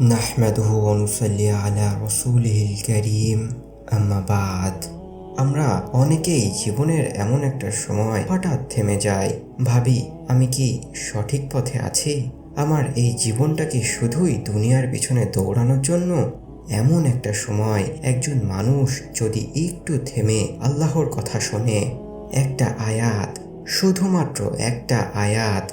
নাহমাদুহু অনুসল্লি আলা রসুলিহিল করিম আম্মা বাদ আমরা অনেকেই জীবনের এমন একটা সময় হঠাৎ থেমে যাই। ভাবি, আমি কি সঠিক পথে আছি? আমার এই জীবনটা কি শুধুই দুনিয়ার পিছনে দৌড়ানোর জন্য? এমন একটা সময় একজন মানুষ যদি একটু থেমে আল্লাহর কথা শোনে, একটা আয়াত, শুধুমাত্র একটা আয়াত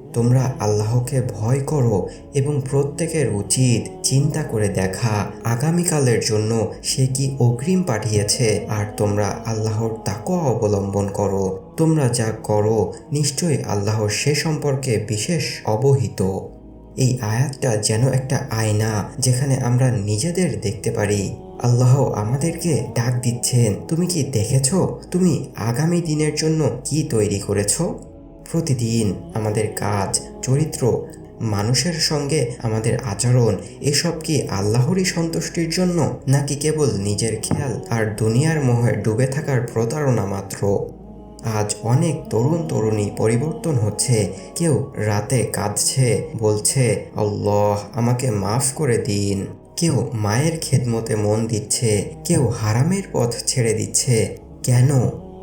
তোমরা আল্লাহকে ভয় করো এবং প্রত্যেকের উচিত চিন্তা করে দেখা। আগামীকালের জন্য সে কি অগ্রিম পাঠিয়েছে? আর তোমরা আল্লাহর তাকওয়া অবলম্বন করো। তোমরা যা করো, নিশ্চয়ই আল্লাহর সে সম্পর্কে বিশেষ অবহিত। এই আয়াতটা যেন একটা আয়না যেখানে আমরা নিজেদের দেখতে পারি। আল্লাহ আমাদেরকে ডাক দিচ্ছেন, তুমি কি দেখেছ? তুমি আগামী দিনের জন্য কি তৈরি করেছ? প্রতিদিন আমাদের কাজ, চরিত্র, মানুষের সঙ্গে আমাদের আচরণ, এসব কি আল্লাহরই সন্তুষ্টির জন্য? নাকি কেবল নিজের খেয়াল আর দুনিয়ার মোহে ডুবে থাকার প্রতারণা মাত্র? আজ অনেক তরুণ তরুণী পরিবর্তন হচ্ছে। কেউ রাতে কাঁদছে, বলছে, আল্লাহ, আমাকে মাফ করে দিন। কেউ মায়ের খেদমতে মন দিচ্ছে, কেউ হারামের পথ ছেড়ে দিচ্ছে। কেন?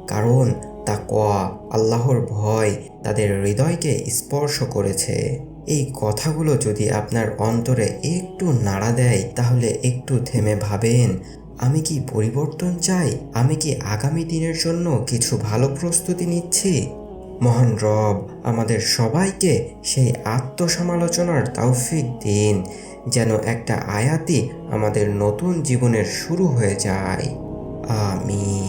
কারণ তাকওয়া, আল্লাহর ভয় তাদের হৃদয়কে স্পর্শ করেছে। এই কথাগুলো যদি আপনার অন্তরে একটু নাড়া দেয়, তাহলে একটু থেমে ভাবেন, আমি কি পরিবর্তন চাই? আমি কি আগামী দিনের জন্য কিছু ভালো প্রস্তুতি নিচ্ছি? মহান রব আমাদের সবাইকে সেই আত্মসমালোচনার তৌফিক দিন, যেন একটা আয়াতি আমাদের নতুন জীবনের শুরু হয়ে যায়। আমিন।